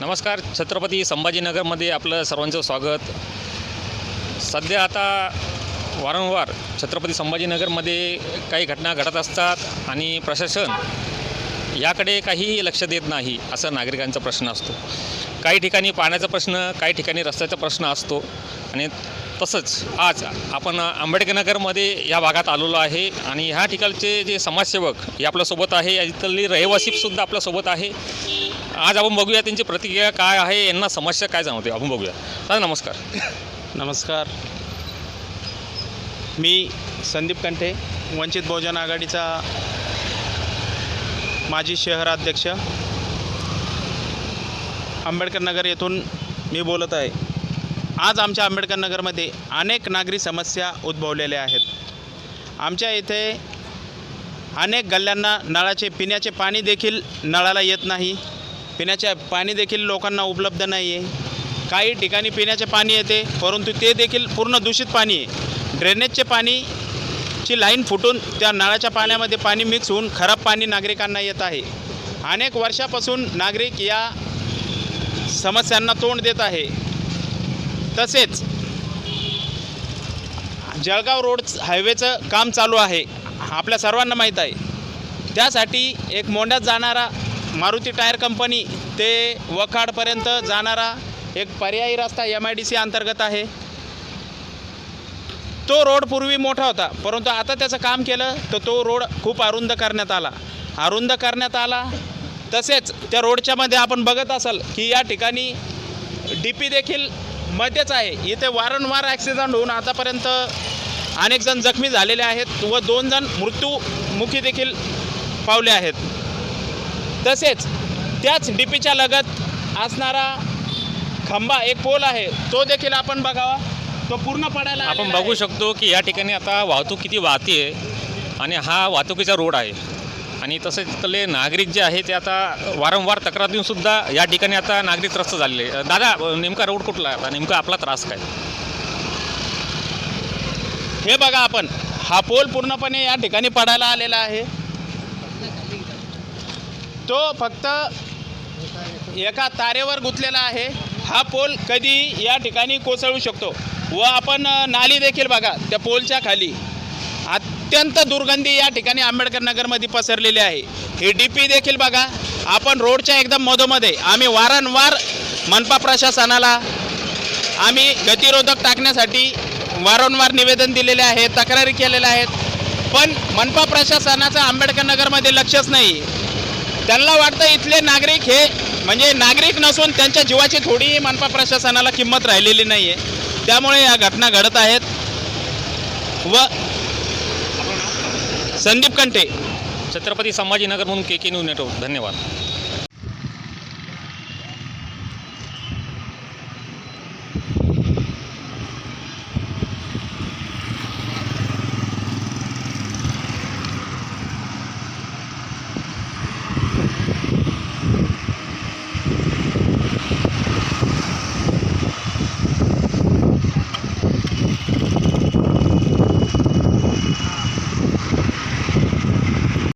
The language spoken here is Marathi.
नमस्कार छत्रपती संभाजीनगरमध्ये आपलं सर्वांचं स्वागत. सध्या आता वारंवार छत्रपती संभाजीनगरमध्ये काही घटना घडत असतात आणि प्रशासन याकडे काहीही लक्ष देत नाही असा नागरिकांचा प्रश्न असतो. काही ठिकाणी पाण्याचा प्रश्न काही ठिकाणी रस्त्याचा प्रश्न असतो. आणि तसंच आज आपण आंबेडकरनगरमध्ये या भागात आलेलो आहे आणि ह्या ठिकाणचे जे समाजसेवक हे आपल्यासोबत आहे. इथली रहिवासीसुद्धा आपल्यासोबत आहे. आज आपण बघूया त्यांची प्रतिक्रिया काय आहे यांना समस्या काय जाणवते? आपण बघूया. दादा नमस्कार. नमस्कार. मी संदीप कंठे वंचित बहुजन आघाडीचा माजी शहराध्यक्ष आंबेडकर नगर येथून मी बोलत आहे. आज आमच्या आंबेडकर नगरमध्ये अनेक नागरी समस्या उद्भवलेल्या आहेत. आमच्या इथे अनेक गल्ल्यांना नळाचे पिण्याचे पाणी देखील नळाला येत नाही. पिण्याचे पाणी देखील लोकांना उपलब्ध नाही आहे. काही ठिकाणी पिण्याचे पाणी येते परंतु ते देखील पूर्ण दूषित पाणी आहे. ड्रेनेजचे पाणी ची लाईन फुटून त्या नळाच्या पाण्यामध्ये पाणी मिक्स होऊन खराब पाणी नागरिकांना येत आहे. अनेक वर्षापासून नागरिक या समस्यांना तोंड देत आहे. तसेच जळगाव रोड हायवेचं काम चालू आहे. आपल्या सर्वांना माहीत आहे. त्यासाठी एक मोंड्यात जाणारा मारुती टायर कंपनी ते वखाडपर्यंत जाणारा एक पर्यायी रस्ता एम आय डी सी अंतर्गत आहे. तो रोड पूर्वी मोठा होता परंतु आता त्याचं काम केलं तर तो रोड खूप अरुंद करण्यात आला. अरुंद करण्यात आला तसेच त्या रोडच्यामध्ये आपण बघत असाल की या ठिकाणी डी पी देखील मध्येच आहे. इथे वारंवार ॲक्सिडंट होऊन आतापर्यंत अनेक जण जखमी झालेले आहेत व दोन जण मृत्यूमुखी देखील पावले आहेत. तसेच त्याच डी पीच्या लगत असणारा खंबा एक पोल आहे तो देखील आपण बघावा. तो पूर्ण पडायला आपण बघू. शकतो की या ठिकाणी आता वाहतूक किती वाहती आहे आणि हा वाहतुकीचा रोड आहे. आणि तसेच इथले नागरिक जे आहे ते आता वारंवार तक्रार देऊन सुद्धा या ठिकाणी आता नागरिक त्रस्त झालेले. दादा नेमका रोड कुठला आता नेमका आपला त्रास काय? हे बघा आपण. हा पोल पूर्णपणे या ठिकाणी पडायला आलेला आहे. तो फक्त एका तारेवर गुंतलेला आहे. हा पोल कधी या ठिकाणी कोसळू शकतो व आपण नाली देखील बघा त्या पोलच्या खाली. अत्यंत दुर्गंधी या ठिकाणी आंबेडकर नगरमध्ये पसरलेली आहे. ही डी पी देखील बघा आपण रोडच्या एकदम मधोमध्ये आम्ही वारंवार मनपा प्रशासनाला आम्ही गतिरोधक टाकण्यासाठी वारंवार निवेदन दिलेले आहे तक्रारी केलेल्या आहेत. पण मनपा प्रशासनाचं आंबेडकर नगरमध्ये लक्षच नाही. त्यांना वाटतं इथले नागरिक हे म्हणजे नागरिक नसून त्यांच्या जीवाची थोडीही मनपा प्रशासनाला किंमत राहिलेली नाही आहे त्यामुळे या घटना घडत आहेत. व संदीप कंठे छत्रपती संभाजीनगर म्हणून के के न्यूज नेटवर्क. धन्यवाद.